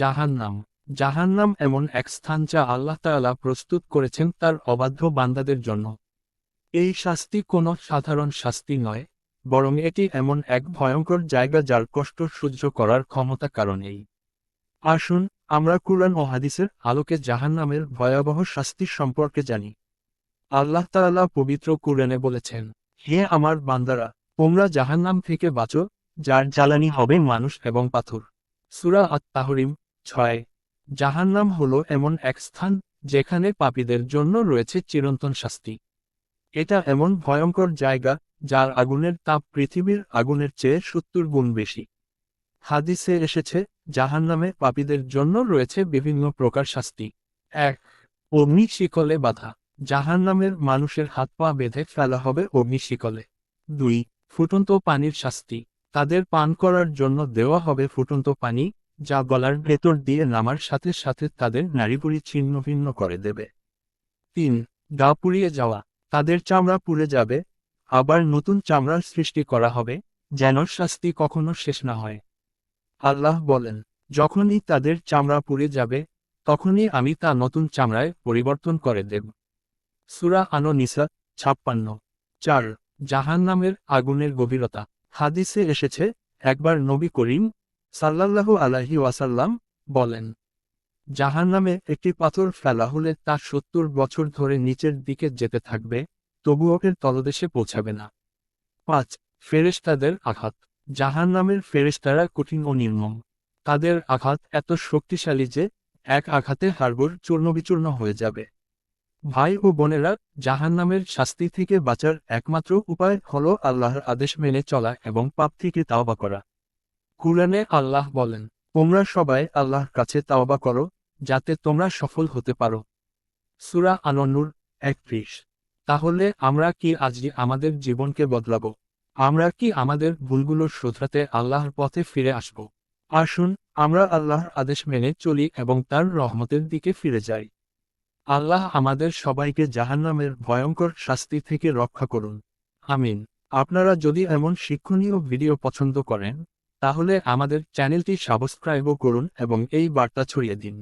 জাহান্নাম। জাহান্নাম এমন এক স্থান যা আল্লাহ তাআলা প্রস্তুত করেছেন তার অবাধ্য বান্দাদের জন্য। এই শাস্তি কোনো সাধারণ শাস্তি নয়, বরং এটি এমন এক ভয়ঙ্কর জায়গা যার কষ্ট সহ্য করার ক্ষমতা কারণেই। আসুন, আমরা কুরআন ও হাদিসের আলোকে জাহান্নামের ভয়াবহ শাস্তির সম্পর্কে জানি। আল্লাহ তাআলা পবিত্র কুরআনে বলেছেন, হে আমার বান্দারা, তোমরা জাহান্নাম থেকে বাঁচো, যার জ্বালানি হবে মানুষ এবং পাথর। সুরা আত তাহরিম ছয়। জাহান্নাম হল এমন এক স্থান যেখানে পাপীদের জন্য রয়েছে চিরন্তন শাস্তি। এটা এমন ভয়ঙ্কর জায়গা যার আগুনের তাপ পৃথিবীর আগুনের চেয়ে সত্তর গুণ বেশি। হাদিসে এসেছে, জাহান্নামে পাপীদের জন্য রয়েছে বিভিন্ন প্রকার শাস্তি। এক অগ্নি শিকলে বাধা। জাহান্নামের মানুষের হাত পা বেঁধে ফেলা হবে অগ্নি শিকলে দুই, ফুটন্ত পানির শাস্তি। তাদের পান করার জন্য দেওয়া হবে ফুটন্ত পানি যা গলার ভেতর দিয়ে নামার সাথে সাথে তাদের নারীপুরি ছিন্ন ভিন্ন করে দেবে। তিন, গা পুড়িয়ে যাওয়া। তাদের চামড়া পুড়ে যাবে। আবার নতুন চামড়ার সৃষ্টি করা হবে, যেন শাস্তি কখনো শেষ না হয়। আল্লাহ বলেন, যখনই তাদের চামড়া পুড়ে যাবে, তখনই আমি তা নতুন চামড়ায় পরিবর্তন করে দেব। সুরা আনো নিসা ছাপ্পান্ন। চার, জাহান্নামের আগুনের গভীরতা। হাদিসে এসেছে, একবার নবী করিম সাল্লাল্লাহু আলাহি ওয়াসাল্লাম বলেন, জাহান্নামে একটি পাথর ফেলা হলে তা সত্তর বছর ধরে নিচের দিকে যেতে থাকবে, তবুও তলদেশে পৌঁছাবে না। পাঁচ, ফেরেশতাদের আঘাত। জাহান জাহান্নামের ফেরেশতারা কঠিন ও নির্মম। তাদের আঘাত এত শক্তিশালী যে এক আঘাতে হাড়গোড় চূর্ণবিচূর্ণ হয়ে যাবে। ভাই ও বোনেরা, জাহান্নামের শাস্তি থেকে বাঁচার একমাত্র উপায় হল আল্লাহর আদেশ মেনে চলা এবং পাপ থেকে তাওবা করা। কুরআনে আল্লাহ বলেন, তোমরা সবাই আল্লাহর কাছে তাওবা করো, যাতে তোমরা সফল হতে পারো। সুরা আনন্নুর একত্রিশ। তাহলে আমরা কি আজই আমাদের জীবনকে বদলাব? আমরা কি আমাদের ভুলগুলো শোধরাতে আল্লাহর পথে ফিরে আসব? আসুন, আমরা আল্লাহর আদেশ মেনে চলি এবং তার রহমতের দিকে ফিরে যাই। আল্লাহ আমাদের সবাইকে জাহান্নামের ভয়ঙ্কর শাস্তি থেকে রক্ষা করুন। আমিন। আপনারা যদি এমন শিক্ষণীয় ভিডিও পছন্দ করেন তাহলে আমাদের চ্যানেলটি সাবস্ক্রাইবও করুন এবং এই বার্তা ছড়িয়ে দিন।